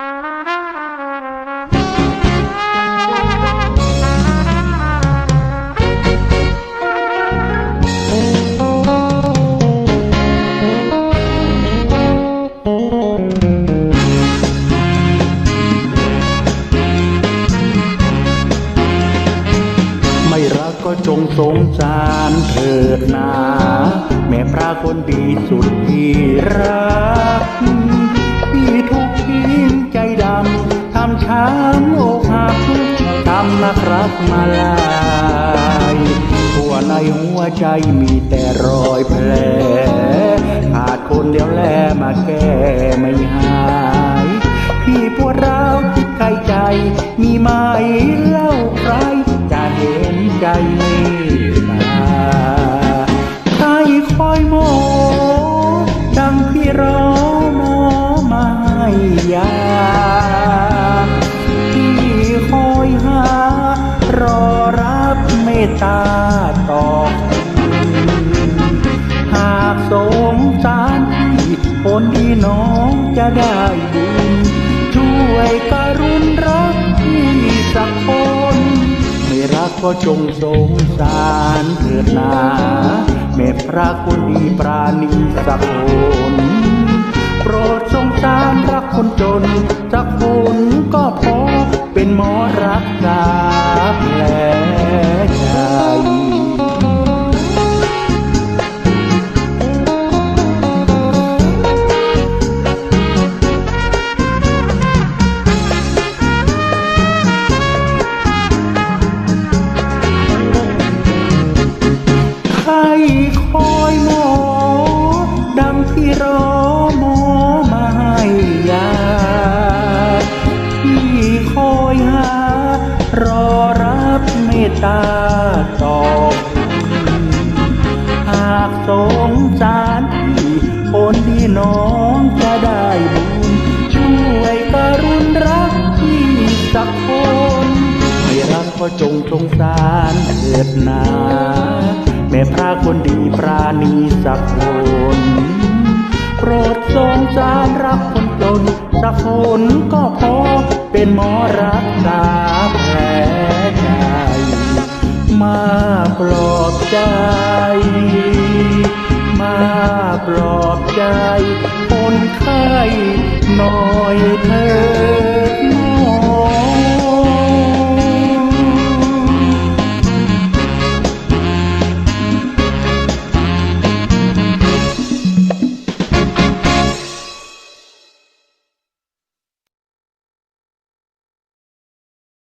ไม่รักก็จงสงสารเถิดนา แม่พระคนดีสุดที่รัก ทำนะครับมาลายหัวในหัวใจมีแต่รอยแผลขาดคนเดียวแลมาแก้ไม่หายพี่ปวดร้าวคิดใครใจ มีไหมเล่าใครจะเห็นใจเม ตตาตอบหากสงสารพี่คนที่น้องจะได้บุญช่วยการุณรักพี่สักคนไม่รักก็จงสงสารเถิดนาแม่พระคนดีปราณีสักคนโปรดสงสารรักคนจนสัก คอยหมอดังที่รอหมอมาให้ยาที่คอยหารอรับเมตตาตอบหากสงสารพี่คนที่น้องจะได้บุญช่วยกรุณรักพี่สักคนไม่รักก็จงสงสารเถิดนา ม่พระคนดีปราณีสักคนโปรดสงสารรักคนจนสักคนก็พอเป็นหมอรักษาแผลใจมาปลอบใจ มาปลอบใจคนไข้หน่อยเธอ